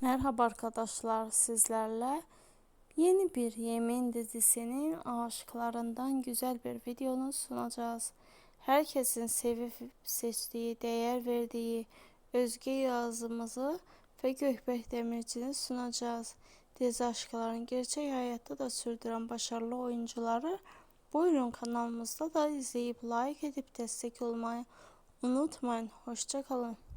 Merhaba arkadaşlar sizlerle yeni bir yemin dizisinin aşıklarından güzel bir videonu sunacağız. Herkesin sevip seçtiği, değer verdiği Özge Yazımızı ve Gökbek Demirci'ni sunacağız. Dizi aşkların gerçek hayatta da sürdüren başarılı oyuncuları buyurun kanalımızda da izleyip like edip destek olmayı unutmayın. Hoşçakalın.